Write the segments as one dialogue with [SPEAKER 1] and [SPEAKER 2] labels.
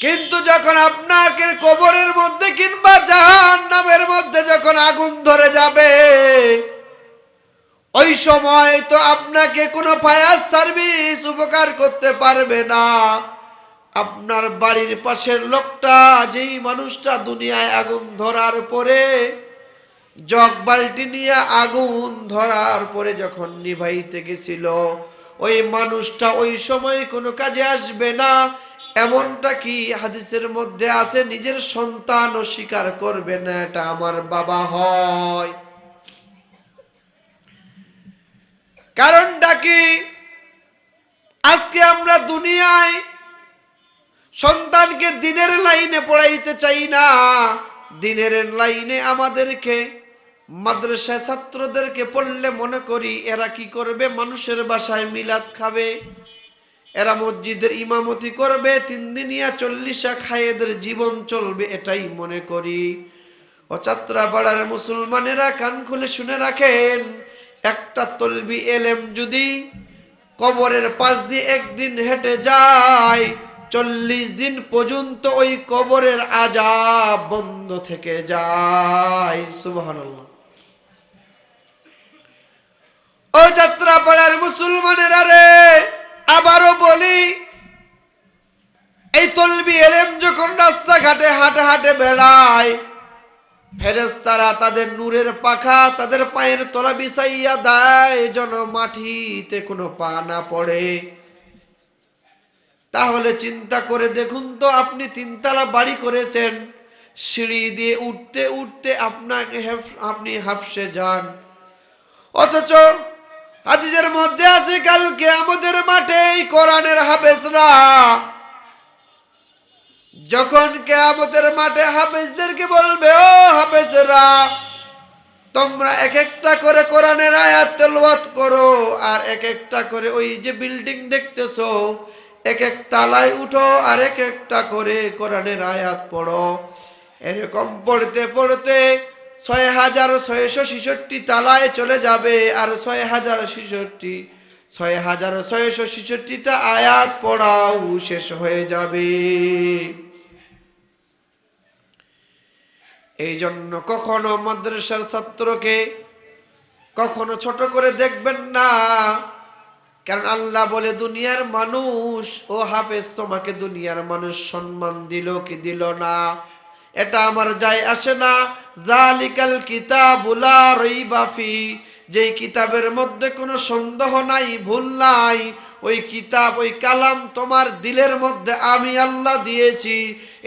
[SPEAKER 1] কিন্তু যখন আপনাকে কবরের মধ্যে কিংবা জাহান নামের মধ্যে যখন আগুন ধরে যাবে, ওই সময় তো আপনাকে কোনো ফায়ার সার্ভিস উপকার করতে পারবে না। আপনার বাড়ির পাশের লোকটা, যেই মানুষটা দুনিয়ায় আগুন ধরার পরে, জগ বালতি নিয়ে আগুন ধরার পরে যখন নিভাইতে গেছিল, ওই মানুষটা ওই সময় কোনো কাজে আসবে না। এমনটা কি হাদিসের মধ্যে আছে? নিজের সন্তান স্বীকার করবে না, এটা আমার বাবা হয়। কারণটা কি? আজকে আমরা দুনিয়ায় সন্তানকে দিনের লাইনে পড়াইতে চাই না। দিনের লাইনে আমাদেরকে, মাদ্রাসা ছাত্রদেরকে পড়লে মনে করি এরা কি করবে? মানুষের বাসায় মিলাদ খাবে। এরা মসজিদের ইমামতি করবে, তিন দিনিয়া চল্লিশা খায়েদের জীবন চলবে এটাই মনে করি। ও যাত্রাপাড়ার মুসলমানেরা কান খুলে শুনে রাখেন, একটা তলবি এলেম যদি কবরের পাশ দিয়ে একদিন হেঁটে যায়, চল্লিশ দিন পর্যন্ত ওই কবরের আজাব বন্ধ থেকে যায়। সুবহানাল্লাহ। ও যাত্রাপাড়ার মুসলমানেরা রে আবারও বলি, এই তলবি এলেম যখন রাস্তাঘাটে হাটে হাটে বেড়ায় ফেরেস্তারা তাদের নূরের পাখা তাদের পায়ের তলা বিছাইয়া দেয়, যেন মাটিতে কোনো পা না পড়ে। তাহলে চিন্তা করে দেখুন তো, আপনি তিনতলা বাড়ি করেছেন, সিঁড়ি দিয়ে উঠতে উঠতে আপনাকে আপনি হাফসে যান। অথচ হাদিসের মধ্যে আছে, কালকে আমাদের মাঠে এই কোরআনের হাফেজরা। যখন কেয়ামতের মাঠে হাফেজদেরকে বলবে, ও হাফেজরা, তোমরা এক একটা করে কোরআনের আয়াত তেলাওয়াত করো, আর এক একটা করে ওই যে বিল্ডিং দেখতেছো এক এক তালায় উঠো, আর এক একটা করে কোরআনের আয়াত পড়ো। এরকম পড়তে পড়তে ছয় হাজার ছয়শো ছেষট্টি তালায় চলে যাবে আর ছয় হাজার ছেষট্টি, ছয় হাজার ছয়শো ছেষট্টিটা আয়াত পড়াও শেষ হয়ে যাবে। এই জন্য কখনো মাদ্রাসার ছাত্রকে কখনো ছোট করে দেখবেন না, কারণ আল্লাহ বলে, দুনিয়ার মানুষ, ও হাফেজ তোমাকে দুনিয়ার মানুষ সম্মান দিল কি দিল না? এটা আমার যায় আসে না। জালিকাল কিতাবুলা রইবাফি যেই কিতাবের মধ্যে কোনো সন্দেহ নাই, ভুল নাই, ওই কিতাব, ওই কালাম তোমার দিলের মধ্যে আমি আল্লাহ দিয়েছি।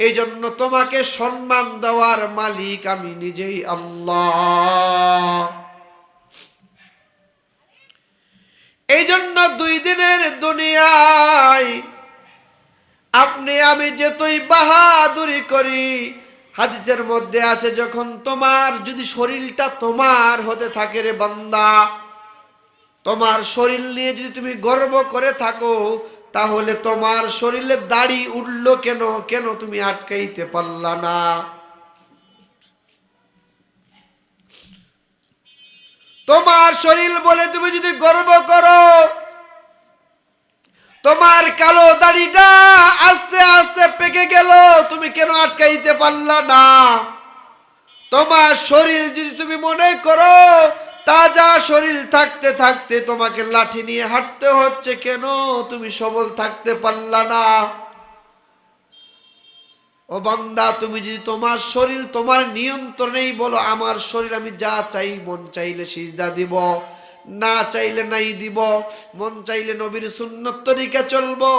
[SPEAKER 1] এই জন্য তোমাকে সম্মান দেওয়ার মালিক আমি নিজেই আল্লাহ। এই জন্য দুই দিনের দুনিয়ায় আপনি আমি যেতই বাহাদুরি করি হাদিসের মধ্যে আছে, যখন তোমার, যদি শরীরটা তোমার হতে থাকে রে বান্দা, তোমার শরীর নিয়ে যদি তুমি গর্ব করে থাকো, তাহলে তোমার শরীরে দাড়ি উঠল কেন? কেন তুমি আটকাইতে পারলা না? তোমার শরীর বলে তুমি যদি গর্ব করো, তোমার কালো দাড়িটা আস্তে আস্তে পেকে গেল তুমি কেন আটকাইতে পারলা না। তোমার শরীর যদি তুমি মনে করো, তাজা শরীর থাকতে থাকতে তোমাকে লাঠি নিয়ে হাঁটতে হচ্ছে কেন? তুমি সবল থাকতে পারলা না। ও বান্দা, তুমি যদি তোমার শরীর তোমার নিয়ন্ত্রণেই বলো, আমার শরীর আমি যা চাই, মন চাইলে সিজদা দিব। না চাইলে নাই দিব, মন চাইলে নবীর সুন্নত তরিকা চলবো,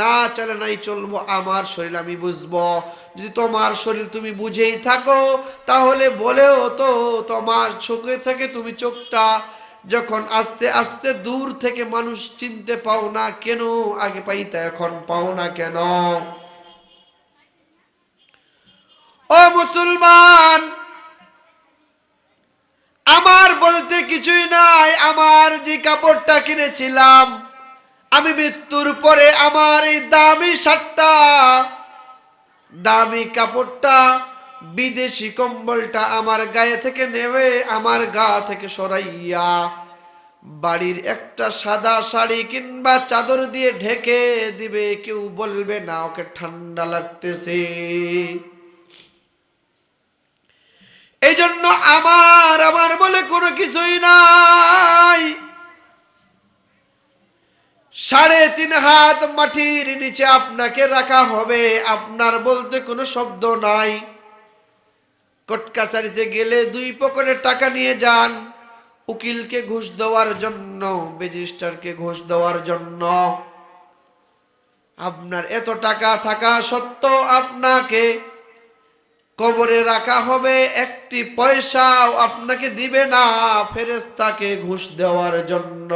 [SPEAKER 1] না চাইলে নাই চলবো, আমার শরীর আমি বুঝব। যদি তোমার শরীর তুমি বুঝেই থাকো, তাহলে বলেও তো তোমার চোখে থেকে তুমি চোখটা যখন আস্তে আস্তে দূর থেকে মানুষ চিনতে পাও না কেন, আগে পাইতে এখন পাও না কেন? ও মুসলমান বলতে কিছুই নাই, আমার যে কাপড়টা কিনেছিলাম, আমি মৃত্যুর পরে আমার এই দামি শার্টটা, দামি কাপড়টা বিদেশি কম্বলটা আমার গায়ে থেকে নেবে, আমার গা থেকে সরাইয়া বাড়ির একটা সাদা শাড়ি কিংবা চাদর দিয়ে ঢেকে দিবে, কেউ বলবে না, ওকে ঠান্ডা লাগতেছে। এই জন্য আমার আমার বলে কোনো কিছুই নাই। সাড়ে তিন হাত মাটির নিচে আপনাকে রাখা হবে, আপনার বলতে কোনো শব্দ নাই। কোর্ট কাছারিতে গেলে দুই পকেটে টাকা নিয়ে যান, উকিলকে ঘুষ দেওয়ার জন্য রেজিস্টারকে ঘুষ দেওয়ার জন্য। আপনার এত টাকা থাকা সত্ত্বেও আপনাকে কবরে রাখা হবে একটি পয়সাও আপনাকে দিবে না ফেরেস্তাকে ঘুষ দেওয়ার জন্য।